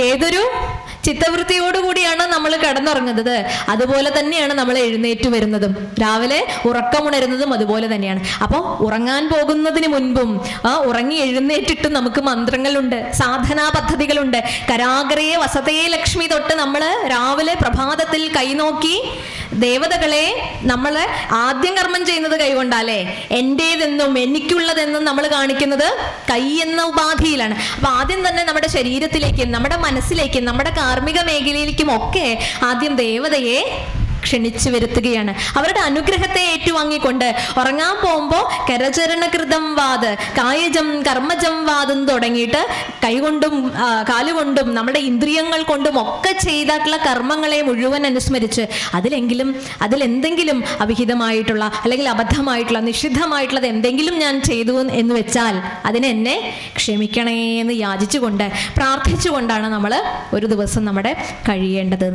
ഏതൊരു ചിത്തവൃത്തിയോടുകൂടിയാണ് നമ്മൾ കിടന്നുറങ്ങുന്നത്. അതുപോലെ തന്നെയാണ് നമ്മൾ എഴുന്നേറ്റ് വരുന്നതും. രാവിലെ ഉറക്കമുണരുന്നതും അതുപോലെ തന്നെയാണ്. അപ്പോൾ ഉറങ്ങാൻ പോകുന്നതിന് മുൻപും ആ ഉറങ്ങി എഴുന്നേറ്റിട്ട് നമുക്ക് മന്ത്രങ്ങളുണ്ട് സാധനാ പദ്ധതികളുണ്ട്. കരാഗ്രയെ വസതയെ ലക്ഷ്മി തൊട്ട് നമ്മൾ രാവിലെ പ്രഭാതത്തിൽ കൈനോക്കി ദേവതകളെ നമ്മൾ ആദ്യം കർമ്മം ചെയ്യുന്നത് കൈകൊണ്ടല്ലേ? എന്റേതെന്നും എനിക്കുള്ളതെന്നും നമ്മൾ കാണിക്കുന്നത് കൈ എന്ന ഉപാധിയിലാണ്. അപ്പൊ ആദ്യം തന്നെ നമ്മുടെ ശരീരത്തിലേക്കും നമ്മുടെ മനസ്സിലേക്കും നമ്മുടെ കാർമ്മിക മേഖലയിലേക്കും ഒക്കെ ആദ്യം ദേവതയെ ക്ഷണിച്ചു വരുത്തുകയാണ്. അവരുടെ അനുഗ്രഹത്തെ ഏറ്റുവാങ്ങിക്കൊണ്ട് ഉറങ്ങാൻ പോകുമ്പോൾ കരചരണകൃതം വാത് കായജം കർമ്മജം വാദം തുടങ്ങിയിട്ട് കൈകൊണ്ടും കാലുകൊണ്ടും നമ്മുടെ ഇന്ദ്രിയങ്ങൾ കൊണ്ടും ഒക്കെ ചെയ്തിട്ടുള്ള കർമ്മങ്ങളെ മുഴുവൻ അനുസ്മരിച്ച് അതിലെങ്കിലും അതിലെന്തെങ്കിലും അവിഹിതമായിട്ടുള്ള അല്ലെങ്കിൽ അബദ്ധമായിട്ടുള്ള നിഷിദ്ധമായിട്ടുള്ളത് എന്തെങ്കിലും ഞാൻ ചെയ്തു എന്ന് വെച്ചാൽ അതിനെന്നെ ക്ഷമിക്കണേ എന്ന് യാചിച്ചുകൊണ്ട് പ്രാർത്ഥിച്ചുകൊണ്ടാണ് നമ്മൾ ഒരു ദിവസം നമ്മുടെ കഴിയേണ്ടത്.